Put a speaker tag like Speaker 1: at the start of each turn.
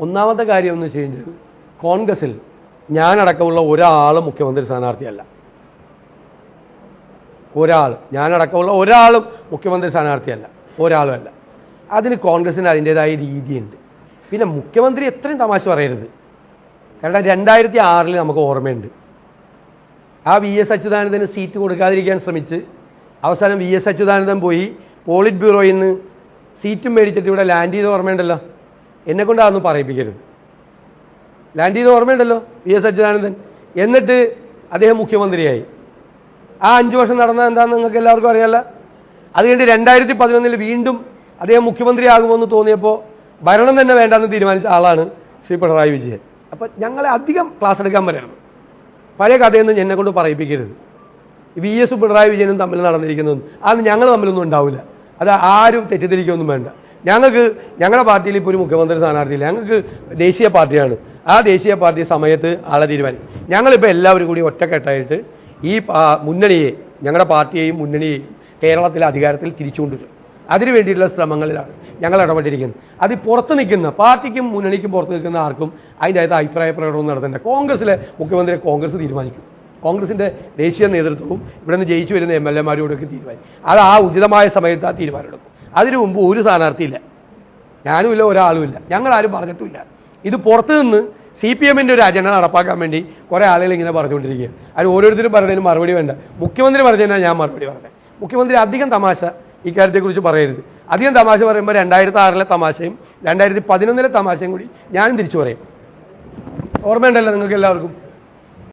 Speaker 1: ഒന്നാമത്തെ കാര്യം എന്ന് വെച്ച് കഴിഞ്ഞാൽ കോൺഗ്രസിൽ ഞാനടക്കമുള്ള ഒരാൾ മുഖ്യമന്ത്രി സ്ഥാനാർത്ഥിയല്ല. ഒരാൾ ഞാനടക്കമുള്ള ഒരാളും മുഖ്യമന്ത്രി സ്ഥാനാർത്ഥിയല്ല. ഒരാളും അല്ല. അതിന് കോൺഗ്രസിന് അതിന്റെതായ രീതിയുണ്ട്. പിന്നെ മുഖ്യമന്ത്രി എത്രയും തമാശ പറയരുത്. കാരണം രണ്ടായിരത്തി ആറിൽ നമുക്ക് ഓർമ്മയുണ്ട്. ആ വി എസ് അച്യുതാനന്ദന് സീറ്റ് കൊടുക്കാതിരിക്കാൻ ശ്രമിച്ച് അവസാനം വി എസ് അച്യുതാനന്ദൻ പോയി പോളിറ്റ് ബ്യൂറോയിൽ നിന്ന് സീറ്റും മേടിച്ചിട്ട് ഇവിടെ ലാൻഡ് ചെയ്ത് ഓർമ്മയുണ്ടല്ലോ. എന്നെ കൊണ്ട് അതൊന്നും പറയിപ്പിക്കരുത്. ലാൻഡ് ചെയ്ത് ഓർമ്മയുണ്ടല്ലോ? V S Achuthanandan. എന്നിട്ട് അദ്ദേഹം മുഖ്യമന്ത്രിയായി. ആ അഞ്ച് വർഷം നടന്ന എന്താണെന്ന് നിങ്ങൾക്ക് എല്ലാവർക്കും അറിയാമല്ല അത് കഴിഞ്ഞ് രണ്ടായിരത്തി പതിനൊന്നിൽ വീണ്ടും അദ്ദേഹം മുഖ്യമന്ത്രിയാകുമെന്ന് തോന്നിയപ്പോൾ ഭരണം തന്നെ വേണ്ടെന്ന് തീരുമാനിച്ച ആളാണ് ശ്രീ പിണറായി വിജയൻ. അപ്പോൾ ഞങ്ങളെ അധികം ക്ലാസ് എടുക്കാൻ വരരുത്. പഴയ കഥയൊന്നും എന്നെ കൊണ്ട് പറയിപ്പിക്കരുത്. വി എസും പിണറായി വിജയനും തമ്മിൽ നടന്നിരിക്കുന്നതൊന്നും അത് ഞങ്ങൾ തമ്മിലൊന്നും ഉണ്ടാവില്ല. അത് ആരും തെറ്റിദ്ധരിക്കൊന്നും വേണ്ട. ഞങ്ങൾക്ക് ഞങ്ങളുടെ പാർട്ടിയിൽ ഇപ്പോൾ ഒരു മുഖ്യമന്ത്രി സ്ഥാനാർത്ഥിയില്ല. ഞങ്ങൾക്ക് ദേശീയ പാർട്ടിയാണ്. ആ ദേശീയ പാർട്ടി സമയത്ത് ആളെ തീരുമാനിക്കും ഞങ്ങളിപ്പോൾ എല്ലാവരും കൂടി ഒറ്റക്കെട്ടായിട്ട് ഈ മുന്നണിയെ ഞങ്ങളുടെ പാർട്ടിയെയും മുന്നണിയെയും കേരളത്തിലെ അധികാരത്തിൽ തിരിച്ചുകൊണ്ടുവരും. അതിനു വേണ്ടിയിട്ടുള്ള ശ്രമങ്ങളിലാണ് ഞങ്ങൾ ഇടപെട്ടിരിക്കുന്നത്. അത് പുറത്ത് നിൽക്കുന്ന പാർട്ടിക്കും മുന്നണിക്കും പുറത്ത് നിൽക്കുന്ന ആർക്കും അതിന്റെ അകത്ത് അഭിപ്രായ പ്രകടനം നടത്തേണ്ട. കോൺഗ്രസ്സിലെ മുഖ്യമന്ത്രിയെ കോൺഗ്രസ് തീരുമാനിക്കും. കോൺഗ്രസിന്റെ ദേശീയ നേതൃത്വവും ഇവിടെ നിന്ന് ജയിച്ചു വരുന്ന എം എൽ എമാരോടൊക്കെ തീരുമാനിക്കും. അത് ആ ഉചിതമായ സമയത്ത് ആ തീരുമാനമെടുക്കും. അതിനു മുമ്പ് ഒരു സ്ഥാനാർത്ഥിയില്ല. ഞാനുമില്ല ഒരാളുമില്ല. ഞങ്ങളാരും പറഞ്ഞിട്ടുമില്ല ഇത് പുറത്തു നിന്ന് സി പി എമ്മിന്റെ ഒരു അജണ്ട നടപ്പാക്കാൻ വേണ്ടി കുറേ ആളുകൾ ഇങ്ങനെ പറഞ്ഞുകൊണ്ടിരിക്കുക. അത് ഓരോരുത്തരും പറഞ്ഞതിന് മറുപടി വേണ്ട. മുഖ്യമന്ത്രി പറഞ്ഞതിനാണ് ഞാൻ മറുപടി പറഞ്ഞത്. മുഖ്യമന്ത്രി അധികം തമാശ ഇക്കാര്യത്തെക്കുറിച്ച് പറയരുത്. അധികം തമാശ പറയുമ്പോൾ രണ്ടായിരത്തി ആറിലെ തമാശയും രണ്ടായിരത്തി പതിനൊന്നിലെ തമാശയും കൂടി ഞാനും തിരിച്ചു പറയും. ഓർമ്മയുണ്ടല്ലോ നിങ്ങൾക്ക് എല്ലാവർക്കും?